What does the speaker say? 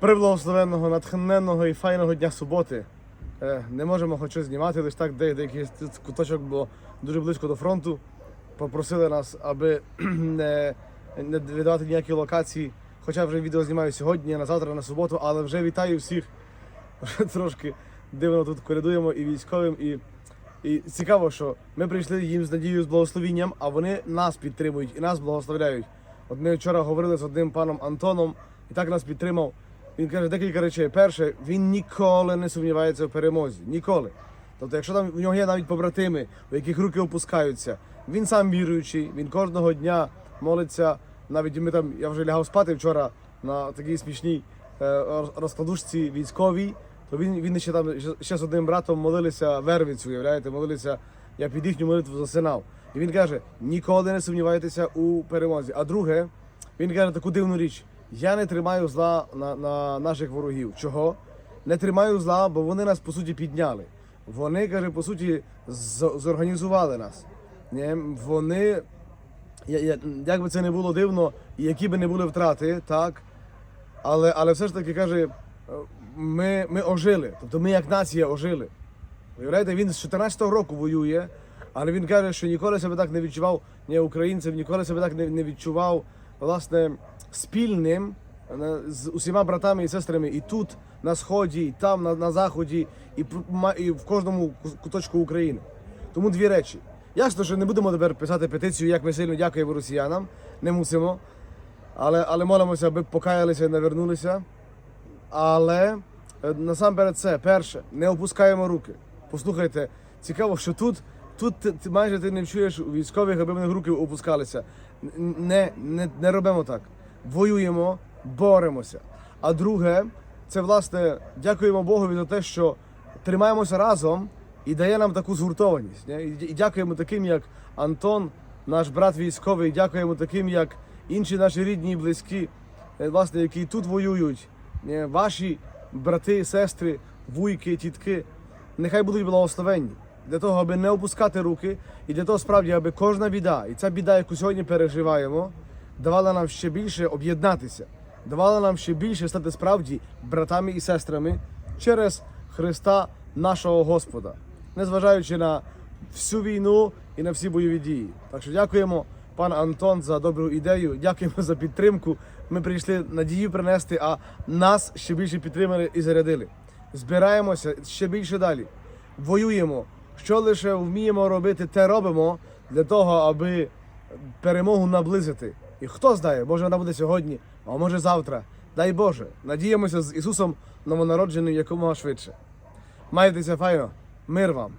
Приблагословенного, натхненного і файного дня суботи. Е, Не можемо хоч знімати, лише так, де, якийсь куточок, бо дуже близько до фронту. Попросили нас, аби не, не віддавати ніякі локації. Хоча вже відео знімаю сьогодні, на завтра, на суботу, але вже вітаю всіх. Трошки дивно тут коридуємо і військовим, і, і цікаво, що ми прийшли їм з надією, з благословінням, а вони нас підтримують і нас благословляють. От ми вчора говорили з одним паном Антоном, і так нас підтримав. Він каже декілька речей. Перше, він ніколи не сумнівається в перемозі. Ніколи. Тобто, якщо там в нього є навіть побратими, у яких руки опускаються, він сам віруючий, він кожного дня молиться. Навіть ми там, я вже лягав спати вчора на такій смішній е, розкладушці військовій, то він, він ще там ще, з одним братом молилися вервицю, уявляєте, молилися, я під їхню молитву засинав. І він каже: ніколи не сумнівайтеся у перемозі. А друге, він каже таку дивну річ: я не тримаю зла на, на наших ворогів. Чого? Не тримаю зла, бо вони нас по суті підняли. Вони, каже, по суті, зорганізували нас. Вони, як би це не було дивно, які би не були втрати, так. Але, але все ж таки каже, е, ми, ми ожили. Тобто ми як нація ожили. Уявляєте, він з 14-го року воює, але він каже, що ніколи себе так не відчував ні українцем, ніколи себе так не, не відчував власне спільним е, з усіма братами і сестрами і тут, на сході, і там, на, на заході, і, і в кожному куточку України. Тому дві речі. Ясно, що не будемо тепер писати петицію, як ми сильно дякуємо росіянам, не мусимо. Але, але молимося, аби покаялися і навернулися. Але е, насамперед це перше, не опускаємо руки. Послухайте, цікаво, що тут, тут ти, майже ти не чуєш військових, аби в них руки опускалися. Не, не, не робимо так. Воюємо, боремося. А друге, це власне дякуємо Богові за те, що тримаємося разом і дає нам таку згуртованість. Не? І дякуємо таким, як Антон, наш брат військовий, дякуємо таким, як інші наші рідні і близькі, е, власне, які тут воюють, не? ваші брати, сестри, вуйки, тітки, нехай будуть благословенні. Для того, аби не опускати руки, і для того справді, аби кожна біда, і ця біда, яку сьогодні переживаємо, давала нам ще більше об'єднатися, давала нам ще більше стати справді братами і сестрами через Христа нашого Господа, незважаючи на всю війну і на всі бойові дії. Так що дякуємо, пан Антон, за добру ідею. Дякуємо за підтримку. Ми прийшли надію принести, а нас ще більше підтримали і зарядили. Збираємося ще більше далі. Воюємо. Що лише вміємо робити, те робимо для того, аби перемогу наблизити. І хто знає, може вона буде сьогодні, а може завтра. Дай Боже, надіємося з Ісусом новонародженим якомога швидше. Майтеся файно, мир вам!